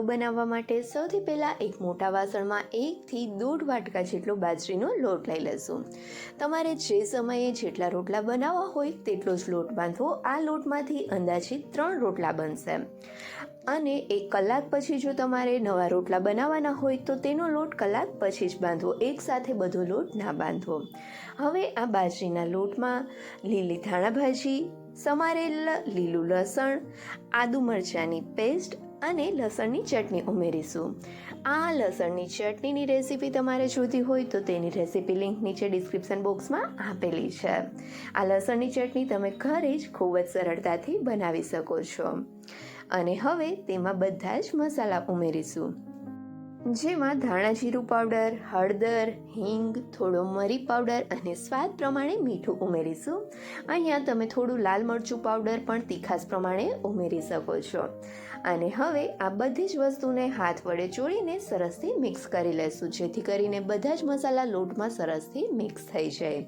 રોટલો બનાવવા માટે સૌથી પહેલાં એક મોટા વાસણમાં એકથી દોઢ વાટકા જેટલો બાજરીનો લોટ લઈ લઈશું. તમારે જે સમયે જેટલા રોટલા બનાવવા હોય તેટલો જ લોટ બાંધવો. આ લોટમાંથી અંદાજિત ત્રણ રોટલા બનશે. અને એક કલાક પછી જો તમારે નવા રોટલા બનાવવાના હોય તો તેનો લોટ કલાક પછી જ બાંધવો. એકસાથે બધો લોટ ના બાંધવો. હવે આ બાજરીના લોટમાં લીલી ધાણાભાજી, સમારેલ લીલું લસણ, આદુ મરચાંની પેસ્ટ અને લસણની ચટણી ઉમેરીશું. આ લસણની ચટણીની રેસીપી તમારે જોતી હોય તો તેની રેસીપી લિંક નીચે ડિસ્ક્રિપ્શન બોક્સમાં આપેલી છે. આ લસણની ચટણી તમે ઘરે જ ખૂબ જ સરળતાથી બનાવી શકો છો. અને હવે તેમાં બધા જ મસાલા ઉમેરીશું. જેમાં ધાણા જીરું પાવડર, હળદર, હિંગ, થોડો મરી પાવડર અને સ્વાદ પ્રમાણે મીઠું ઉમેરીશું. અહીંયા તમે થોડું લાલ મરચું પાવડર પણ તીખાસ પ્રમાણે ઉમેરી શકો છો. અને હવે આ બધી જ વસ્તુને હાથ વડે ચોળીને સરસથી મિક્સ કરી લેશું, જેથી કરીને બધા જ મસાલા લોટમાં સરસથી મિક્સ થઈ જાય.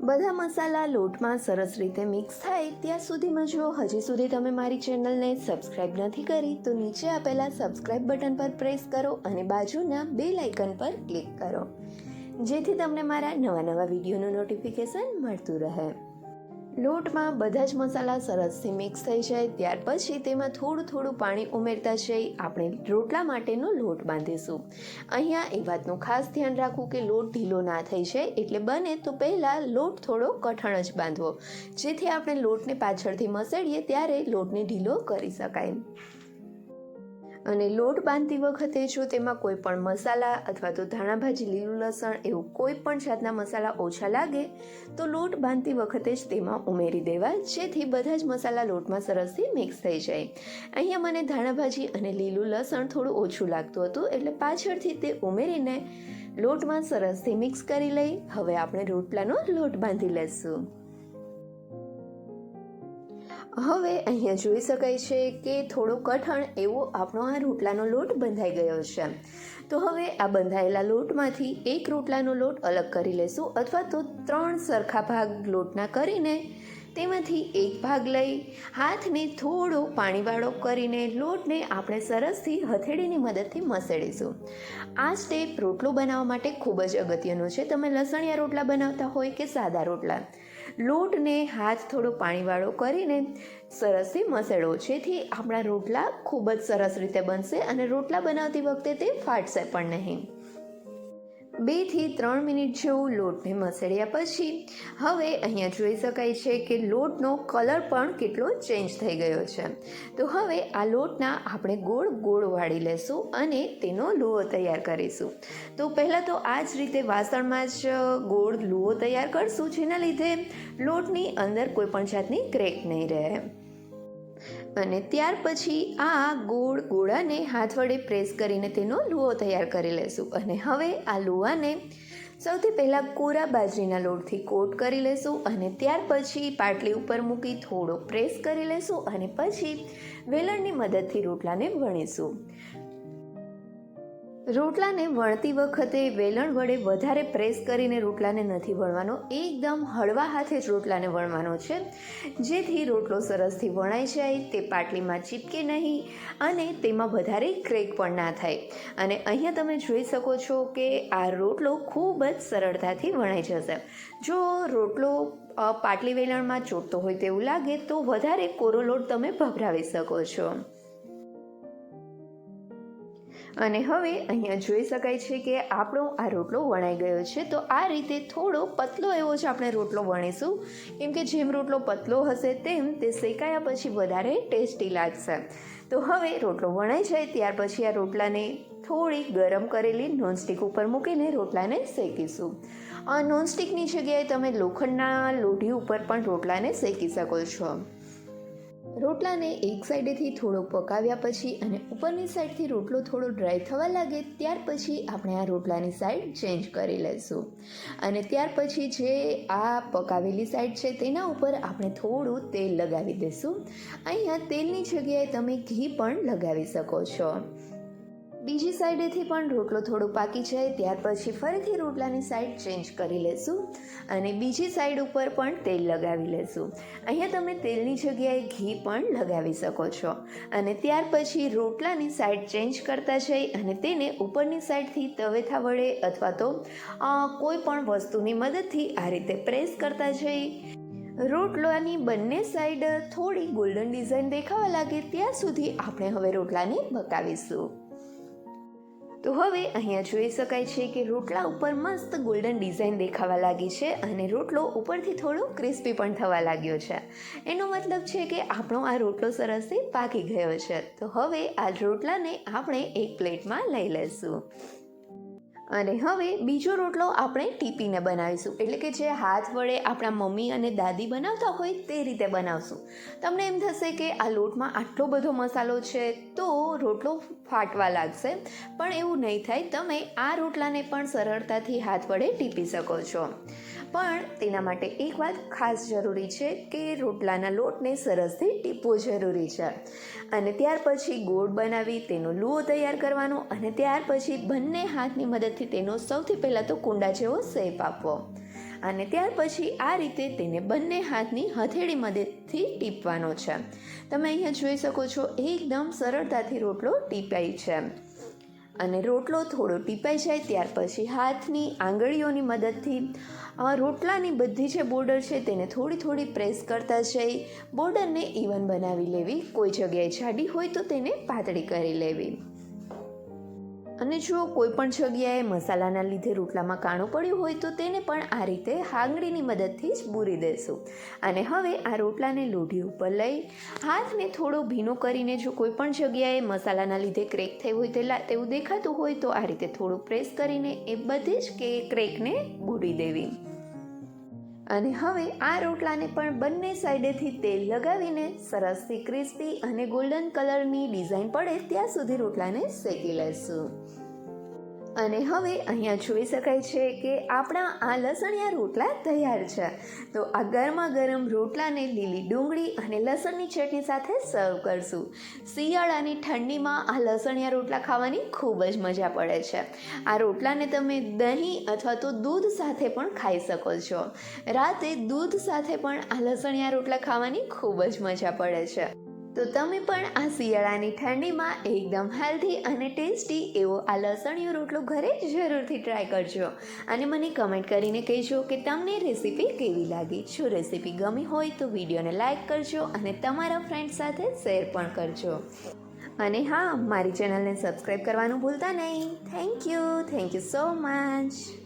બધા મસાલા લોટમાં સરસ રીતે મિક્સ થાય ત્યાં સુધીમાં જો હજી સુધી તમે મારી ચેનલને સબસ્ક્રાઇબ નથી કરી, તો નીચે આપેલા સબસ્ક્રાઇબ બટન પર પ્રેસ કરો અને બાજુના બે લાઇકન પર ક્લિક કરો, જેથી તમને મારા નવા નવા વિડીયોનું નોટિફિકેશન મળતું રહે. લોટમાં બધા જ મસાલા સરસથી મિક્સ થઈ જાય, ત્યાર પછી તેમાં થોડું થોડું પાણી ઉમેરતા જઈ આપણે રોટલા માટેનો લોટ બાંધીશું. અહીંયા એ વાતનું ખાસ ધ્યાન રાખવું કે લોટ ઢીલો ના થઈ જાય, એટલે બને તો પહેલાં લોટ થોડો કઠણ જ બાંધવો. જેથી આપણે લોટને પાછળથી મસળીએ, ત્યારે લોટને ઢીલો કરી શકાય. અને લોટ બાંધતી વખતે જો તેમાં કોઈ પણ મસાલા અથવા તો ધાણા ભાજી, લીલું લસણ એવું કોઈ પણ જાતના મસાલા ઓછા લાગે, તો લોટ બાંધતી વખતે જ તેમાં ઉમેરી દેવા, જેથી બધા જ મસાલા લોટમાં સરસથી મિક્સ થઈ જાય. અહીંયા મને ધાણા ભાજી અને લીલું લસણ થોડું ઓછું લાગતું હતું, એટલે પાછળથી તે ઉમેરીને લોટમાં સરસથી મિક્સ કરી લઈ, હવે આપણે રોટલાનો લોટ બાંધી લેશું. હવે અહીંયા જોઈ શકાય છે કે થોડો કઠણ એવો આપણો આ રોટલાનો લોટ બંધાઈ ગયો છે. તો હવે આ બંધાયેલા લોટમાંથી એક રોટલાનો લોટ અલગ કરી લેશું અથવા તો ત્રણ સરખા ભાગ લોટના કરીને તેમાંથી એક ભાગ લઈ હાથને થોડો પાણીવાળો કરીને લોટને આપણે સરસથી હથેળીની મદદથી મસેડીશું. આ સ્ટેપ રોટલો બનાવવા માટે ખૂબ જ અગત્યનો છે. તમે લસણિયા રોટલા બનાવતા હોય કે સાદા રોટલા. લોટને હાથ થોડો પાણીવાળો કરીને સરસથી મસેડો જેથી આપણા રોટલા ખૂબ જ સરસ રીતે બનશે અને રોટલા બનાવતી વખતે તે ફાટશે પણ નહીં. બેથી ત્રણ મિનિટ જેવું લોટને મસળ્યા પછી હવે અહીંયા જોઈ શકાય છે કે લોટનો કલર પણ કેટલો ચેન્જ થઈ ગયો છે. તો હવે આ લોટના આપણે ગોળ ગોળ વાળી લેશું અને તેનો લુઓ તૈયાર કરીશું. તો પહેલાં તો આ જ રીતે વાસણમાં જ ગોળ લુઓ તૈયાર કરશું, જેના લીધે લોટની અંદર કોઈ પણ જાતની ક્રેક નહીં રહે. અને ત્યાર પછી આ ગોળ ગોળાને હાથ વડે પ્રેસ કરીને તેનો લુઓ તૈયાર કરી લેશું. અને હવે આ લુવાને સૌથી પહેલાં કોરા બાજરીના લોટથી કોટ કરી લેશું અને ત્યાર પછી પાટલી ઉપર મૂકી થોડો પ્રેસ કરી લેશું અને પછી વેલણની મદદથી રોટલાને વણીશું. રોટલાને વણતી વખતે વેલણ વડે વધારે પ્રેસ કરીને રોટલાને નથી વણવાનો, એકદમ હળવા હાથે જ રોટલાને વણવાનો છે. જેથી રોટલો સરસથી વણાઈ જાય, તે પાટલીમાં ચીપકે નહીં અને તેમાં વધારે ક્રેક પણ ના થાય. અને અહીંયા તમે જોઈ શકો છો કે આ રોટલો ખૂબ જ સરળતાથી વણાઈ જશે. જો રોટલો પાટલી વેલણમાં ચોટતો હોય તેવું લાગે, તો વધારે કોરો લોટ તમે ભભરાવી શકો છો. અને હવે અહીંયા જોઈ શકાય છે કે આપણો આ રોટલો વણાઈ ગયો છે. તો આ રીતે થોડો પતલો એવો જ આપણે રોટલો વણીશું. કેમ કે જેમ રોટલો પતલો હશે તેમ તે શેકાયા પછી વધારે ટેસ્ટી લાગશે. તો હવે રોટલો વણાઈ જાય ત્યાર પછી આ રોટલાને થોડી ગરમ કરેલી નોનસ્ટિક ઉપર મૂકીને રોટલાને શેકીશું. આ નોનસ્ટિકની જગ્યાએ તમે લોખંડના લોઢી ઉપર પણ રોટલાને શેકી શકો છો. રોટલાને એક સાઈડેથી થોડો પકાવ્યા પછી અને ઉપરની સાઈડથી રોટલો થોડો ડ્રાય થવા લાગે ત્યાર પછી આપણે આ રોટલાની સાઈડ ચેન્જ કરી લઈશું. અને ત્યાર પછી જે આ પકાવેલી સાઈડ છે તેના ઉપર આપણે થોડું તેલ લગાવી દઈશું. અહીંયા તેલની જગ્યાએ તમે ઘી પણ લગાવી શકો છો. બીજી સાઈડેથી પણ રોટલો થોડો પાકી જાય, ત્યાર પછી ફરીથી રોટલાની સાઈડ ચેન્જ કરી લેશું અને બીજી સાઈડ ઉપર પણ તેલ લગાવી લેશું. અહીંયા તમે તેલની જગ્યાએ ઘી પણ લગાવી શકો છો અને ત્યાર પછી રોટલાની સાઈડ ચેન્જ કરતા જઈ અને તેને ઉપરની સાઈડથી તવેથા વડે અથવા તો કોઈ પણ વસ્તુની મદદથી આ રીતે પ્રેસ કરતા જઈ. રોટલાની બંને સાઈડ થોડી ગોલ્ડન ડિઝાઇન દેખાવા લાગે, ત્યાં સુધી આપણે હવે રોટલાને પકાવીશું. તો હવે અહીંયા જોઈ શકાય છે કે રોટલા ઉપર મસ્ત ગોલ્ડન ડિઝાઇન દેખાવા લાગી છે અને રોટલો ઉપરથી થોડો ક્રિસ્પી પણ થવા લાગ્યો છે. એનો મતલબ છે કે આપણો આ રોટલો સરસથી પાકી ગયો છે. તો હવે આ રોટલાને આપણે એક પ્લેટમાં લઈ લઈશું. અને હવે બીજો રોટલો આપણે ટીપીને બનાવીશું. એટલે કે જે હાથ વડે આપણા મમ્મી અને દાદી બનાવતા હોય તે રીતે બનાવશું. તમને એમ થશે કે આ લોટમાં આટલો બધો મસાલો છે તો રોટલો ફાટવા લાગશે. પણ એવું નહીં થાય, તમે આ રોટલાને પણ સરળતાથી હાથ વડે ટીપી શકો છો. પણ તેના માટે એક વાત ખાસ જરૂરી છે કે રોટલાના લોટને સરસથી ટીપવો જરૂરી છે. અને ત્યાર પછી ગોળ બનાવી તેનો લુઓ તૈયાર કરવાનો અને ત્યાર પછી બંને હાથની મદદથી તેનો સૌથી પહેલાં તો કુંડા જેવો શેપ આપવો. અને ત્યાર પછી આ રીતે તેને બંને હાથની હથેળી મદદથી ટીપવાનો છે. તમે અહીંયા જોઈ શકો છો, એકદમ સરળતાથી રોટલો ટીપાય છે. અને રોટલો થોડો ટીપાઈ જાય ત્યાર પછી હાથની આંગળીઓની મદદથી રોટલાની બધી જે બોર્ડર છે તેને થોડી થોડી પ્રેસ કરતા જઈ, બોર્ડરને ઇવન બનાવી લેવી. કોઈ જગ્યાએ જાડી હોય તો તેને પાતળી કરી લેવી. અને જો કોઈ પણ જગ્યાએ મસાલાના લીધે રોટલામાં કાણું પડ્યું હોય તો તેને પણ આ રીતે હાંગળીની મદદથી જ બૂરી દેશું. અને હવે આ રોટલાને લોઢી ઉપર લઈ હાથને થોડો ભીનો કરીને જો કોઈ પણ જગ્યાએ મસાલાના લીધે ક્રેક થઈ હોય તેલા તેવું દેખાતું હોય તો આ રીતે થોડું પ્રેસ કરીને એ બધી જ કે ક્રેકને બૂરી દેવી. અને હવે આ રોટલાને પણ બંને સાઈડેથી તેલ લગાવીને સરસથી ક્રિસ્પી અને ગોલ્ડન કલરની ડિઝાઇન પડે ત્યાં સુધી રોટલાને શેકી લઈશું અને હવે અહીંયા જોઈ શકાય છે કે આપણા આ લસણિયા રોટલા તૈયાર છે. તો આ ગરમા ગરમ રોટલાને લીલી ડુંગળી અને લસણની ચટણી સાથે સર્વ કરશું. શિયાળાની ઠંડીમાં આ લસણિયા રોટલા ખાવાની ખૂબ જ મજા પડે છે. આ રોટલાને તમે દહીં અથવા તો દૂધ સાથે પણ ખાઈ શકો છો. રાતે દૂધ સાથે પણ આ લસણિયા રોટલા ખાવાની ખૂબ જ મજા પડે છે. તો તમે પણ આ શિયાળાની ઠંડીમાં એકદમ હેલ્ધી અને ટેસ્ટી એવો આ લસણીયો રોટલો ઘરે જરૂરથી ટ્રાય કરજો. અને મને કમેન્ટ કરીને કહેજો કે તમને રેસીપી કેવી લાગી. જો રેસીપી ગમી હોય તો વિડીયોને લાઇક કરજો અને તમારા ફ્રેન્ડ સાથે શેર પણ કરજો. અને હા, મારી ચેનલને સબસ્ક્રાઈબ કરવાનું ભૂલતા નહીં. Thank you thank you so much